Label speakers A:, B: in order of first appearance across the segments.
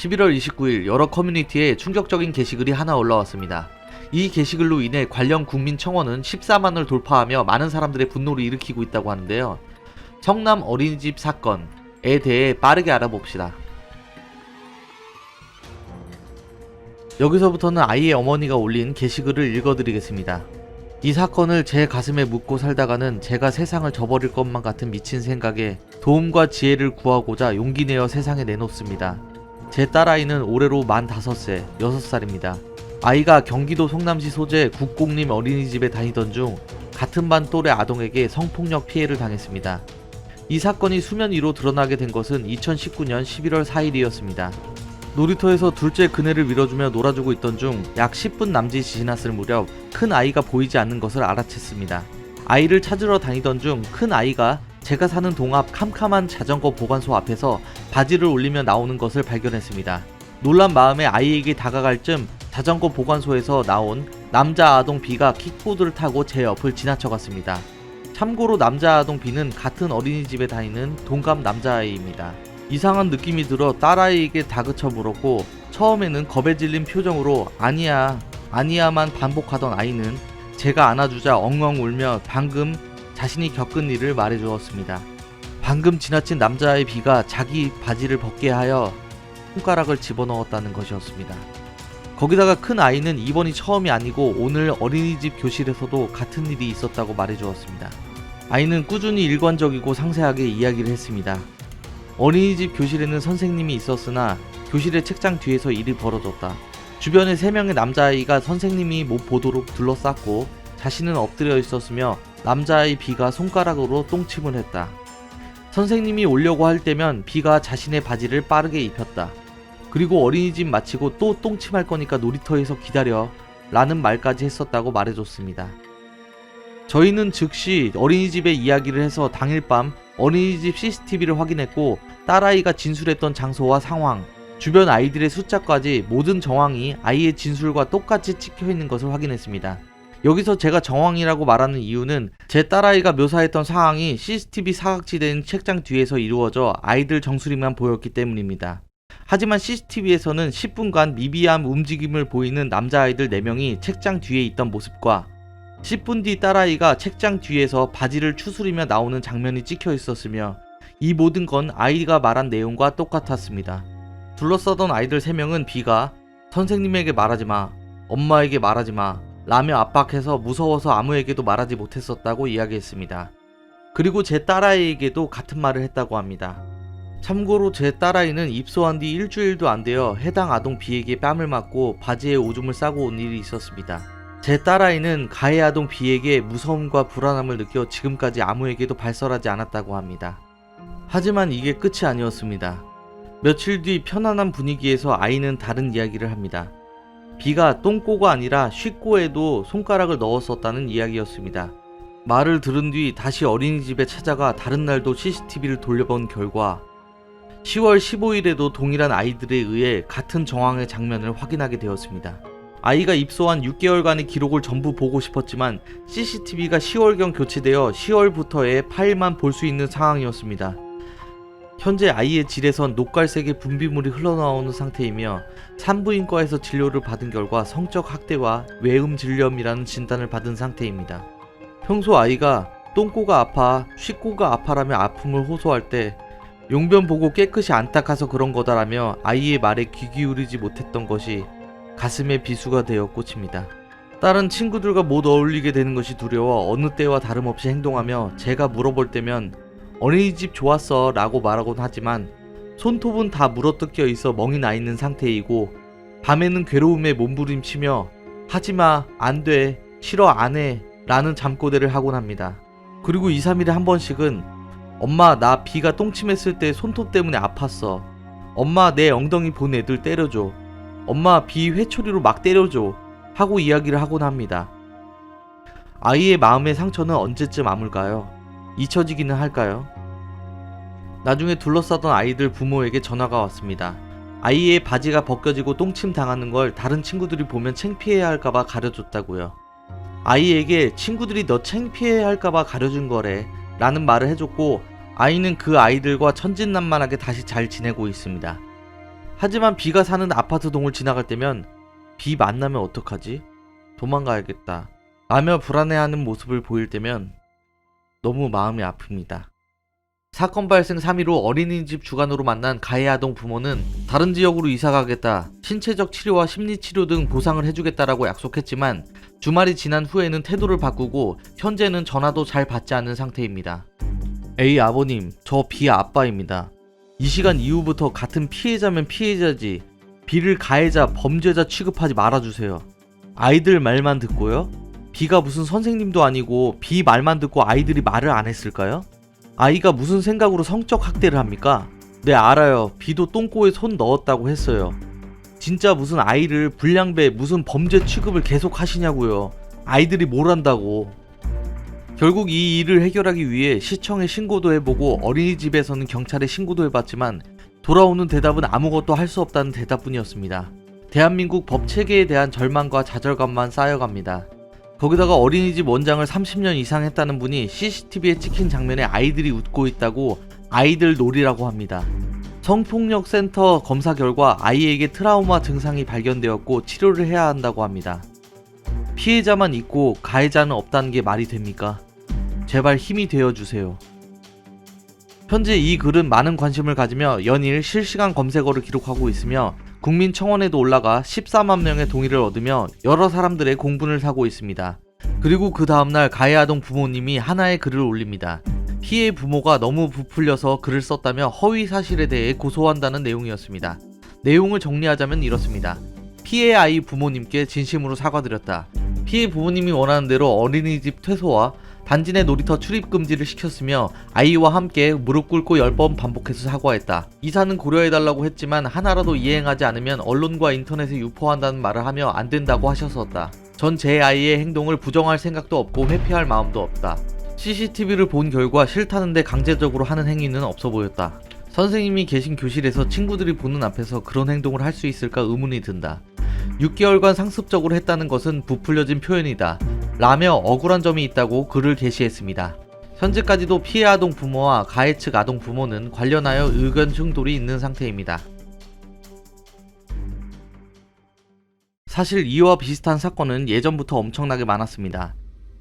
A: 11월 29일 여러 커뮤니티에 충격적인 게시글이 하나 올라왔습니다. 이 게시글로 인해 관련 국민 청원은 14만을 돌파하며 많은 사람들의 분노를 일으키고 있다고 하는데요. 성남 어린이집 사건에 대해 빠르게 알아봅시다. 여기서부터는 아이의 어머니가 올린 게시글을 읽어드리겠습니다. 이 사건을 제 가슴에 묻고 살다가는 제가 세상을 저버릴 것만 같은 미친 생각에 도움과 지혜를 구하고자 용기 내어 세상에 내놓습니다. 제 딸아이는 올해로 만 5세, 6살입니다. 아이가 경기도 성남시 소재 국공림 어린이집에 다니던 중 같은 반 또래 아동에게 성폭력 피해를 당했습니다. 이 사건이 수면 위로 드러나게 된 것은 2019년 11월 4일이었습니다. 놀이터에서 둘째 그네를 밀어주며 놀아주고 있던 중 약 10분 남짓이 지났을 무렵 큰 아이가 보이지 않는 것을 알아챘습니다. 아이를 찾으러 다니던 중 큰 아이가 제가 사는 동앞 캄캄한 자전거 보관소 앞에서 바지를 올리며 나오는 것을 발견했습니다. 놀란 마음에 아이에게 다가갈 쯤 자전거 보관소에서 나온 남자 아동 B가 킥보드를 타고 제 옆을 지나쳐갔습니다. 참고로 남자 아동 B는 같은 어린이집에 다니는 동갑 남자아이입니다. 이상한 느낌이 들어 딸아이에게 다그쳐 물었고 처음에는 겁에 질린 표정으로 아니야 아니야만 반복하던 아이는 제가 안아주자 엉엉 울며 방금 자신이 겪은 일을 말해 주었습니다. 방금 지나친 남자의 비가 자기 바지를 벗게 하여 손가락을 집어넣었다는 것이었습니다. 거기다가 큰 아이는 이번이 처음이 아니고 오늘 어린이집 교실에서도 같은 일이 있었다고 말해 주었습니다. 아이는 꾸준히 일관적이고 상세하게 이야기를 했습니다. 어린이집 교실에는 선생님이 있었으나 교실의 책장 뒤에서 일이 벌어졌다. 주변에 세 명의 남자아이가 선생님이 못 보도록 둘러쌌고 자신은 엎드려 있었으며 남자아이 B가 손가락으로 똥침을 했다. 선생님이 오려고 할 때면 B가 자신의 바지를 빠르게 입혔다. 그리고 어린이집 마치고 또 똥침할 거니까 놀이터에서 기다려 라는 말까지 했었다고 말해줬습니다. 저희는 즉시 어린이집에 이야기를 해서 당일 밤 어린이집 CCTV를 확인했고 딸아이가 진술했던 장소와 상황, 주변 아이들의 숫자까지 모든 정황이 아이의 진술과 똑같이 찍혀 있는 것을 확인했습니다. 여기서 제가 정황이라고 말하는 이유는 제 딸아이가 묘사했던 상황이 CCTV 사각지대인 책장 뒤에서 이루어져 아이들 정수리만 보였기 때문입니다. 하지만 CCTV에서는 10분간 미비한 움직임을 보이는 남자아이들 4명이 책장 뒤에 있던 모습과 10분 뒤 딸아이가 책장 뒤에서 바지를 추스리며 나오는 장면이 찍혀 있었으며 이 모든 건 아이가 말한 내용과 똑같았습니다. 둘러싸던 아이들 3명은 B가 선생님에게 말하지 마, 엄마에게 말하지 마, 라며 압박해서 무서워서 아무에게도 말하지 못했었다고 이야기했습니다. 그리고 제 딸아이에게도 같은 말을 했다고 합니다. 참고로 제 딸아이는 입소한 뒤 일주일도 안 되어 해당 아동 B에게 뺨을 맞고 바지에 오줌을 싸고 온 일이 있었습니다. 제 딸아이는 가해 아동 B에게 무서움과 불안함을 느껴 지금까지 아무에게도 발설하지 않았다고 합니다. 하지만 이게 끝이 아니었습니다. 며칠 뒤 편안한 분위기에서 아이는 다른 이야기를 합니다. B가 똥꼬가 아니라 쉬꼬에도 손가락을 넣었었다는 이야기였습니다. 말을 들은 뒤 다시 어린이집에 찾아가 다른 날도 CCTV를 돌려본 결과 10월 15일에도 동일한 아이들에 의해 같은 정황의 장면을 확인하게 되었습니다. 아이가 입소한 6개월간의 기록을 전부 보고 싶었지만 CCTV가 10월경 교체되어 10월부터의 파일만 볼 수 있는 상황이었습니다. 현재 아이의 질에선 녹갈색의 분비물이 흘러나오는 상태이며 산부인과에서 진료를 받은 결과 성적 학대와 외음 질염이라는 진단을 받은 상태입니다. 평소 아이가 똥꼬가 아파, 쉬꼬가 아파라며 아픔을 호소할 때 용변 보고 깨끗이 안 닦아서 그런 거다라며 아이의 말에 귀 기울이지 못했던 것이 가슴에 비수가 되어 꽂힙니다. 딸은 친구들과 못 어울리게 되는 것이 두려워 어느 때와 다름없이 행동하며 제가 물어볼 때면 어린이집 좋았어 라고 말하곤 하지만 손톱은 다 물어뜯겨 있어 멍이 나 있는 상태이고 밤에는 괴로움에 몸부림치며 하지마 안돼 싫어 안해 라는 잠꼬대를 하곤 합니다. 그리고 2, 3일에 한 번씩은 엄마 나 비가 똥침했을 때 손톱 때문에 아팠어. 엄마 내 엉덩이 본 애들 때려줘. 엄마 비 회초리로 막 때려줘. 하고 이야기를 하곤 합니다. 아이의 마음의 상처는 언제쯤 아물까요? 잊혀지기는 할까요? 나중에 둘러싸던 아이들 부모에게 전화가 왔습니다. 아이의 바지가 벗겨지고 똥침 당하는 걸 다른 친구들이 보면 창피해야 할까봐 가려줬다고요. 아이에게 친구들이 너 창피해 할까봐 가려준 거래 라는 말을 해줬고 아이는 그 아이들과 천진난만하게 다시 잘 지내고 있습니다. 하지만 비가 사는 아파트 동을 지나갈 때면 비 만나면 어떡하지? 도망가야겠다. 라며 불안해하는 모습을 보일 때면 너무 마음이 아픕니다. 사건 발생 3일 후 어린이집 주간으로 만난 가해 아동 부모는 다른 지역으로 이사 가겠다, 신체적 치료와 심리 치료 등 보상을 해주겠다라고 약속했지만 주말이 지난 후에는 태도를 바꾸고 현재는 전화도 잘 받지 않는 상태입니다. 에이 아버님, 저비 아빠입니다. 이 시간 이후부터 같은 피해자면 피해자지 비를 가해자, 범죄자 취급하지 말아주세요. 아이들 말만 듣고요? 비가 무슨 선생님도 아니고 비 말만 듣고 아이들이 말을 안 했을까요? 아이가 무슨 생각으로 성적 학대를 합니까? 네 알아요. 비도 똥꼬에 손 넣었다고 했어요. 진짜 무슨 아이를 불량배 무슨 범죄 취급을 계속 하시냐고요. 아이들이 뭘 한다고. 결국 이 일을 해결하기 위해 시청에 신고도 해보고 어린이집에서는 경찰에 신고도 해봤지만 돌아오는 대답은 아무것도 할 수 없다는 대답뿐이었습니다. 대한민국 법 체계에 대한 절망과 좌절감만 쌓여갑니다. 거기다가 어린이집 원장을 30년 이상 했다는 분이 CCTV에 찍힌 장면에 아이들이 웃고 있다고 아이들 놀이라고 합니다. 성폭력 센터 검사 결과 아이에게 트라우마 증상이 발견되었고 치료를 해야 한다고 합니다. 피해자만 있고 가해자는 없다는 게 말이 됩니까? 제발 힘이 되어 주세요. 현재 이 글은 많은 관심을 가지며 연일 실시간 검색어를 기록하고 있으며 국민청원에도 올라가 14만 명의 동의를 얻으며 여러 사람들의 공분을 사고 있습니다. 그리고 그 다음날 가해 아동 부모님이 하나의 글을 올립니다. 피해 부모가 너무 부풀려서 글을 썼다며 허위 사실에 대해 고소한다는 내용이었습니다. 내용을 정리하자면 이렇습니다. 피해 아이 부모님께 진심으로 사과드렸다. 피해 부모님이 원하는 대로 어린이집 퇴소와 단지 내 놀이터 출입 금지를 시켰으며 아이와 함께 무릎 꿇고 10번 반복해서 사과했다. 이사는 고려해달라고 했지만 하나라도 이행하지 않으면 언론과 인터넷에 유포한다는 말을 하며 안 된다고 하셨었다. 전 제 아이의 행동을 부정할 생각도 없고 회피할 마음도 없다. CCTV를 본 결과 싫다는데 강제적으로 하는 행위는 없어 보였다. 선생님이 계신 교실에서 친구들이 보는 앞에서 그런 행동을 할 수 있을까 의문이 든다. 6개월간 상습적으로 했다는 것은 부풀려진 표현이다. 라며 억울한 점이 있다고 글을 게시했습니다. 현재까지도 피해 아동 부모와 가해 측 아동 부모는 관련하여 의견 충돌이 있는 상태입니다. 사실 이와 비슷한 사건은 예전부터 엄청나게 많았습니다.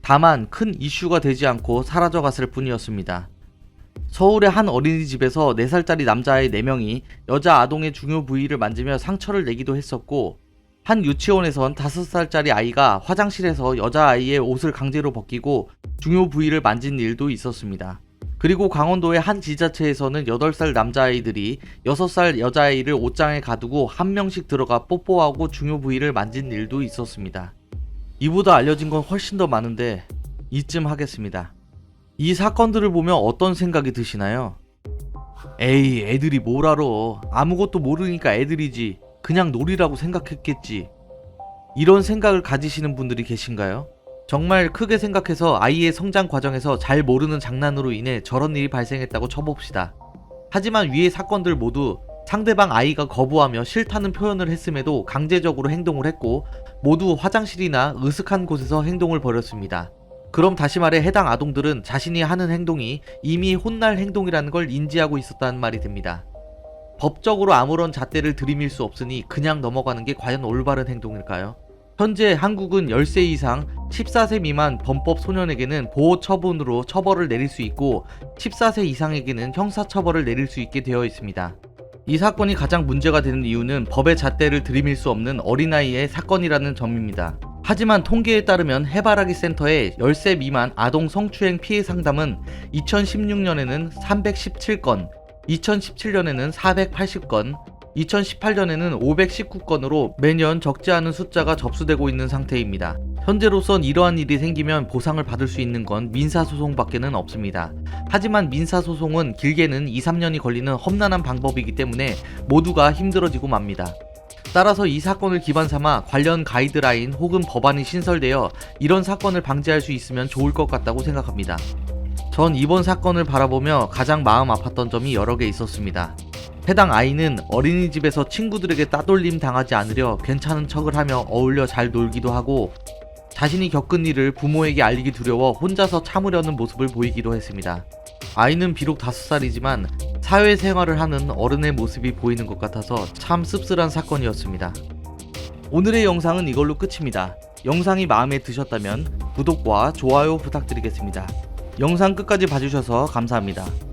A: 다만 큰 이슈가 되지 않고 사라져갔을 뿐이었습니다. 서울의 한 어린이집에서 4살짜리 남자아이 4명이 여자 아동의 중요 부위를 만지며 상처를 내기도 했었고 한 유치원에선 5살짜리 아이가 화장실에서 여자아이의 옷을 강제로 벗기고 중요 부위를 만진 일도 있었습니다. 그리고 강원도의 한 지자체에서는 8살 남자아이들이 6살 여자아이를 옷장에 가두고 한 명씩 들어가 뽀뽀하고 중요 부위를 만진 일도 있었습니다. 이보다 알려진 건 훨씬 더 많은데 이쯤 하겠습니다. 이 사건들을 보면 어떤 생각이 드시나요? 에이, 애들이 뭘 알아. 아무것도 모르니까 애들이지. 그냥 놀이라고 생각했겠지. 이런 생각을 가지시는 분들이 계신가요? 정말 크게 생각해서 아이의 성장 과정에서 잘 모르는 장난으로 인해 저런 일이 발생했다고 쳐봅시다. 하지만 위의 사건들 모두 상대방 아이가 거부하며 싫다는 표현을 했음에도 강제적으로 행동을 했고 모두 화장실이나 으슥한 곳에서 행동을 벌였습니다. 그럼 다시 말해 해당 아동들은 자신이 하는 행동이 이미 혼날 행동이라는 걸 인지하고 있었다는 말이 됩니다. 법적으로 아무런 잣대를 들이밀 수 없으니 그냥 넘어가는 게 과연 올바른 행동일까요? 현재 한국은 10세 이상 14세 미만 범법 소년에게는 보호 처분으로 처벌을 내릴 수 있고 14세 이상에게는 형사 처벌을 내릴 수 있게 되어 있습니다. 이 사건이 가장 문제가 되는 이유는 법의 잣대를 들이밀 수 없는 어린아이의 사건이라는 점입니다. 하지만 통계에 따르면 해바라기 센터의 10세 미만 아동 성추행 피해 상담은 2016년에는 317건, 2017년에는 480건, 2018년에는 519건으로 매년 적지 않은 숫자가 접수되고 있는 상태입니다. 현재로선 이러한 일이 생기면 보상을 받을 수 있는 건 민사소송밖에는 없습니다. 하지만 민사소송은 길게는 2, 3년이 걸리는 험난한 방법이기 때문에 모두가 힘들어지고 맙니다. 따라서 이 사건을 기반 삼아 관련 가이드라인 혹은 법안이 신설되어 이런 사건을 방지할 수 있으면 좋을 것 같다고 생각합니다. 전 이번 사건을 바라보며 가장 마음 아팠던 점이 여러 개 있었습니다. 해당 아이는 어린이집에서 친구들에게 따돌림 당하지 않으려 괜찮은 척을 하며 어울려 잘 놀기도 하고 자신이 겪은 일을 부모에게 알리기 두려워 혼자서 참으려는 모습을 보이기도 했습니다. 아이는 비록 다섯 살이지만 사회생활을 하는 어른의 모습이 보이는 것 같아서 참 씁쓸한 사건이었습니다. 오늘의 영상은 이걸로 끝입니다. 영상이 마음에 드셨다면 구독과 좋아요 부탁드리겠습니다. 영상 끝까지 봐주셔서 감사합니다.